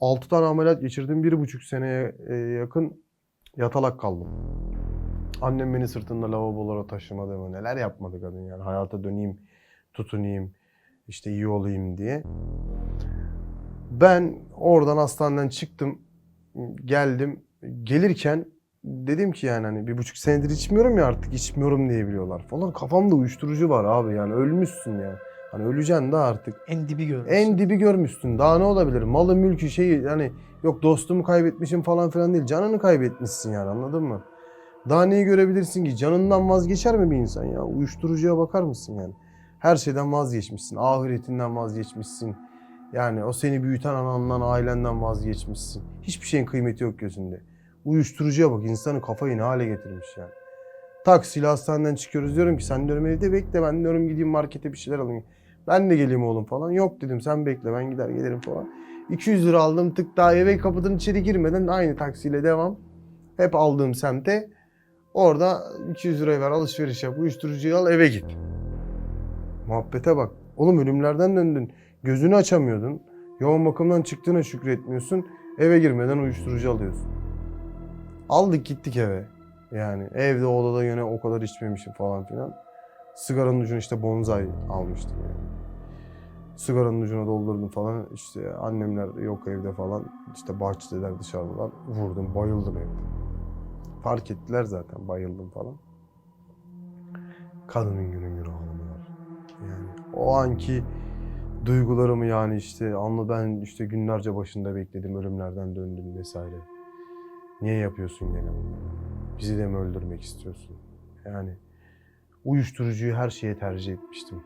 6 tane ameliyat geçirdim. Bir buçuk seneye e, yakın yatalak kaldım. Annem beni sırtında lavabolara taşımadı mı? Neler yapmadı kadın yani. Hayata döneyim, tutunayım, işte iyi olayım diye. Ben oradan hastaneden çıktım, geldim. Gelirken dedim ki yani hani bir buçuk senedir içmiyorum ya artık içmiyorum diye biliyorlar falan. Kafamda uyuşturucu var abi yani ölmüşsün ya. Hani öleceksin de artık. En dibi görmüş. En dibi görmüşsün. Daha ne olabilir? Malı mülkü şeyi yani yok dostumu kaybetmişim falan filan değil. Canını kaybetmişsin yani anladın mı? Daha neyi görebilirsin ki? Canından vazgeçer mi bir insan ya? Uyuşturucuya bakar mısın yani? Her şeyden vazgeçmişsin. Ahiretinden vazgeçmişsin. Yani o seni büyüten anandan, ailenden vazgeçmişsin. Hiçbir şeyin kıymeti yok gözünde. Uyuşturucuya bak insanı kafayı ne hale getirmiş yani. Taksiyle hastaneden çıkıyoruz diyorum ki sen diyorum evde bekle ben diyorum gideyim markete bir şeyler alayım. Ben de geleyim oğlum falan. Yok dedim sen bekle ben gider gelirim falan. 200 lira aldım tık daha eve kapıdan içeri girmeden aynı taksiyle devam. Hep aldığım semte orada 200 liraya ver alışveriş yap uyuşturucuyu al eve git. Muhabbete bak. Oğlum ölümlerden döndün. Gözünü açamıyordun. Yoğun bakımdan çıktığına şükretmiyorsun. Eve girmeden uyuşturucu alıyorsun. Aldık gittik eve. Yani evde odada yine o kadar içmemişim falan filan. Sigaranın ucunu işte bonsai almıştım yani. Sigaranın ucuna doldurdum falan. İşte annemler yok evde falan. İşte bahçedeler dışarıdalar. Vurdum bayıldım evde. Fark ettiler zaten bayıldım falan. Kadının günün günü ağlamalar. Yani o anki duygularımı yani işte anla ben işte günlerce başında bekledim ölümlerden döndüm vesaire. Niye yapıyorsun gene bunu? Bizi de mi öldürmek istiyorsun? Yani uyuşturucuyu her şeye tercih etmiştim.